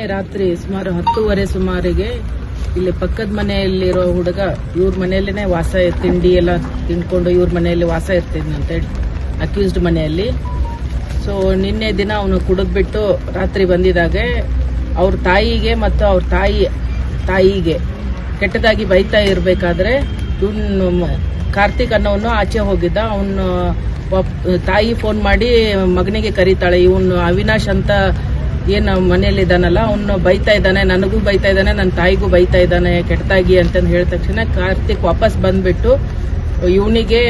ನಿನ್ನೆ ರಾತ್ರಿ ಸುಮಾರು ಹತ್ತೂವರೆ ಸುಮಾರಿಗೆ ಇಲ್ಲಿ ಪಕ್ಕದ ಮನೆಯಲ್ಲಿರೋ ಹುಡುಗ ಇವ್ರ ಮನೆಯಲ್ಲೇನೆ ವಾಸ ತಿಂಡಿ ಎಲ್ಲ ತಿನ್ಕೊಂಡು ಇವ್ರ ಮನೆಯಲ್ಲಿ ವಾಸ ಇರ್ತಿದ್ನಂತೆ ಅಕ್ಯೂಸ್ಡ್ ಮನೆಯಲ್ಲಿ. ಸೊ ನಿನ್ನೆ ದಿನ ಅವನು ಕುಡಿದ್ಬಿಟ್ಟು ರಾತ್ರಿ ಬಂದಿದಾಗೆ. ಅವ್ರ ತಾಯಿಗೆ ಮತ್ತು ಅವ್ರ ತಾಯಿ, ತಾಯಿಗೆ ಕೆಟ್ಟದಾಗಿ ಬೈತಾ ಇರಬೇಕಾದ್ರೆ ಇವನು ಕಾರ್ತಿಕ್ ಅನ್ನೋನು ಆಚೆ ಹೋಗಿದ್ದ. ಅವನು ತಾಯಿ ಫೋನ್ ಮಾಡಿ ಮಗನಿಗೆ ಕರೀತಾಳೆ. ಇವನು ಅವಿನಾಶ್ ಅಂತ ಏನು ಮನೆಯಲ್ಲಿ ಇದ್ದಾನಲ್ಲ, ಅವನು ಬೈತಾ ಇದ್ದಾನೆ, ನನಗೂ ಬೈತಾ ಇದ್ದಾನೆ ನನ್ನ ತಾಯಿಗೂ ಬೈತಾ ಇದ್ದಾನೆ, ಕೆಟ್ಟದಾಗಿ ಅಂತಂದು ಹೇಳಿದ ತಕ್ಷಣ ಕಾರ್ತಿಕ್ ವಾಪಸ್ ಬಂದ್ಬಿಟ್ಟು ಇವನಿಗೆ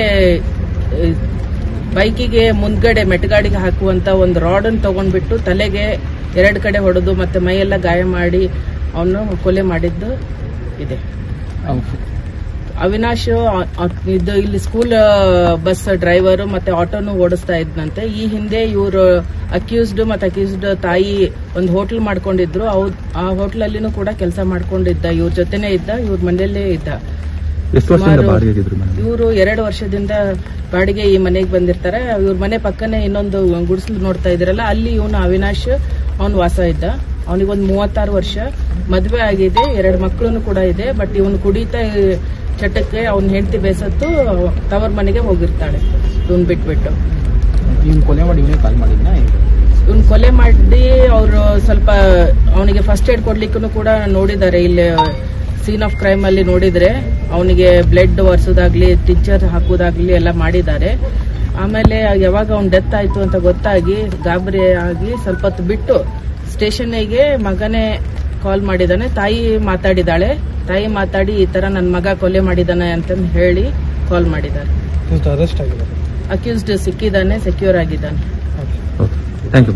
ಬೈಕಿಗೆ ಮುಂದ್ಗಡೆ ಮೆಟ್ಗಾಡಿಗೆ ಹಾಕುವಂತ ಒಂದು ರಾಡನ್ನು ತಗೊಂಡ್ಬಿಟ್ಟು ತಲೆಗೆ ಎರಡು ಕಡೆ ಹೊಡೆದು ಮತ್ತೆ ಮೈಯೆಲ್ಲ ಗಾಯ ಮಾಡಿ ಅವನು ಕೊಲೆ ಮಾಡಿದ್ದು ಇದೆ. ಅವಿನಾಶ್ ಇದು ಇಲ್ಲಿ ಸ್ಕೂಲ್ ಬಸ್ ಡ್ರೈವರ್ ಮತ್ತೆ ಆಟೋನು ಓಡಿಸ್ತಾ ಇದ್ನಂತೆ. ಈ ಹಿಂದೆ ಇವರು ಅಕ್ಯೂಸ್ಡ್ ಮತ್ತೆ ಅಕ್ಯೂಸ್ಡ್ ತಾಯಿ ಒಂದು ಹೋಟ್ಲ್ ಮಾಡ್ಕೊಂಡಿದ್ರು. ಆ ಹೋಟ್ಲಲ್ಲಿನೂ ಕೂಡ ಕೆಲಸ ಮಾಡ್ಕೊಂಡಿದ್ದ. ಇವ್ರ ಜೊತೆನೆ ಇದ್ದ ಇವ್ರ ಮನೆಯಲ್ಲೇ ಇದ್ದ. ಇವರು ಎರಡು ವರ್ಷದಿಂದ ಬಾಡಿಗೆ ಈ ಮನೆಗೆ ಬಂದಿರ್ತಾರೆ. ಇವ್ರ ಮನೆ ಪಕ್ಕನೆ ಇನ್ನೊಂದು ಗುಡಿಸಲು ನೋಡ್ತಾ ಇದ್ರಲ್ಲ ಅಲ್ಲಿ ಇವನು ಅವಿನಾಶ್ ಅವನು ವಾಸ ಇದ್ದ. ಅವನಿಗೊಂದು ಮೂವತ್ತಾರು ವರ್ಷ. ಮದುವೆ ಆಗಿದೆ ಎರಡು ಮಕ್ಕಳು ಕೂಡ ಇದೆ ಬಟ್ ಇವನು ಕುಡಿತಾ ಚಟಕ್ಕೆ ಅವನ ಹೆಂಡತಿ ಬೇಸತ್ತು ತವರ್ ಮನೆಗೆ ಹೋಗಿರ್ತಾಳೆ ಇವನ್ ಬಿಟ್ಬಿಟ್ಟು. ಇವ್ನು ಕೊಲೆ ಮಾಡಿ ಇವನೇ ಕಾಲ್ ಮಾಡಿದ್ನ ಇವನ್ ಕೊಲೆ ಮಾಡಿ ಅವರು ಸ್ವಲ್ಪ ಅವನಿಗೆ ಫಸ್ಟ್ ಏಡ್ ಕೊಡ್ಲಿಕ್ಕೂ ಕೂಡ ನೋಡಿದ್ದಾರೆ ಇಲ್ಲಿ ಸೀನ್ ಆಫ್ ಕ್ರೈಮ್ ಅಲ್ಲಿ ನೋಡಿದ್ರೆ ಅವನಿಗೆ ಬ್ಲಡ್ ಒರೆಸೋದಾಗ್ಲಿ ಟಿಂಚರ್ ಹಾಕೋದಾಗ್ಲಿ ಎಲ್ಲ ಮಾಡಿದ್ದಾರೆ. ಆಮೇಲೆ ಯಾವಾಗ ಅವ್ನ ಡೆತ್ ಆಯ್ತು ಅಂತ ಗೊತ್ತಾಗಿ ಗಾಬರಿ ಆಗಿ ಸ್ವಲ್ಪ ಹೊತ್ತು ಬಿಟ್ಟು ಸ್ಟೇಷನ್ಗೆ ಮಗನೇ ಕಾಲ್ ಮಾಡಿದಾನೆ ತಾಯಿ ಮಾತಾಡಿದಾಳೆ ತಾಯಿ ಮಾತಾಡಿ ಈ ತರ ನನ್ನ ಮಗ ಕೊಲೆ ಮಾಡಿದಾನೆ ಅಂತಂದು ಹೇಳಿ ಕಾಲ್ ಮಾಡಿದ್ದಾರೆ. ಅಕ್ಯೂಸ್ಡ್ ಸಿಕ್ಕಿದ್ದಾನೆ ಸೆಕ್ಯೂರ್ ಆಗಿದ್ದಾನೆ. Okay thank you